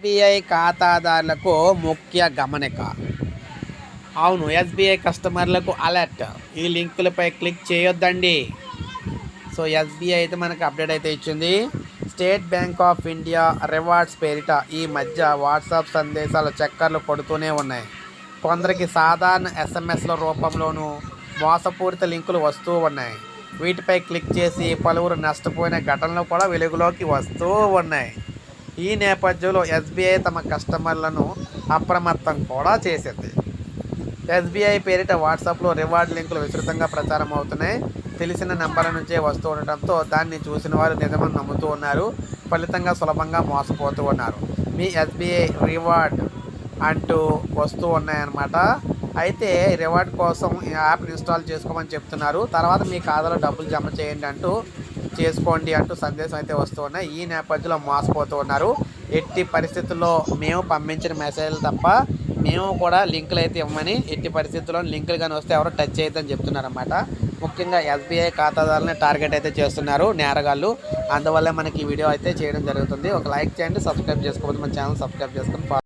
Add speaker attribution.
Speaker 1: SBI ఖాతాదారులకు ముఖ్య గమనిక. అవును ఎస్బీఐ కస్టమర్లకు అలర్ట్. ఈ లింకులపై క్లిక్ చేయొద్దండి. సో ఎస్బీఐ అయితే మనకు అప్డేట్ అయితే ఇచ్చింది. State Bank of India rewards పేరిట ఈ మధ్య వాట్సాప్ సందేశాలు చక్కర్లు కొడుతూనే ఉన్నాయి. కొందరికి సాధారణ ఎస్ఎంఎస్ల రూపంలోనూ మోసపూరిత లింకులు వస్తూ ఉన్నాయి. వీటిపై క్లిక్ చేసి పలువురు నష్టపోయిన ఘటనలు కూడా వెలుగులోకి వస్తూ ఉన్నాయి. ఈ నేపథ్యంలో ఎస్బీఐ తమ కస్టమర్లను అప్రమత్తం కూడా చేసింది. ఎస్బీఐ పేరిట వాట్సాప్లో రివార్డ్ లింకులు విస్తృతంగా ప్రచారం అవుతున్నాయి. తెలిసిన నెంబర్ల నుంచే వస్తూ ఉండటంతో దాన్ని చూసిన వారు నిజమని నమ్ముతూ ఉన్నారు. ఫలితంగా సులభంగా మోసపోతూ ఉన్నారు. మీ ఎస్బీఐ రివార్డ్ అంటూ వస్తూ ఉన్నాయన్నమాట. అయితే రివార్డ్ కోసం ఈ యాప్ ఇన్స్టాల్ చేసుకోమని చెప్తున్నారు. తర్వాత మీ ఖాతాలో డబ్బులు జమ చేయండి అంటూ చేసుకోండి అంటూ సందేశం అయితే వస్తూ ఉన్నాయి. ఈ నేపథ్యంలో మోసపోతూ ఉన్నారు. ఎట్టి పరిస్థితుల్లో మేము పంపించిన మెసేజ్లు తప్ప మేము కూడా లింకులు అయితే ఇవ్వమని ఎట్టి పరిస్థితుల్లో లింకులు కానీ వస్తే ఎవరో టచ్ చేయొద్దని చెప్తున్నారన్నమాట. ముఖ్యంగా ఎస్బీఐ ఖాతాదారులని టార్గెట్ అయితే చేస్తున్నారు నేరగాళ్ళు. అందువల్ల మనకి ఈ వీడియో అయితే చేయడం జరుగుతుంది. ఒక లైక్ చేయండి సబ్స్క్రైబ్ చేసుకోవద్దు మన ఛానల్ సబ్స్క్రైబ్ చేసుకొని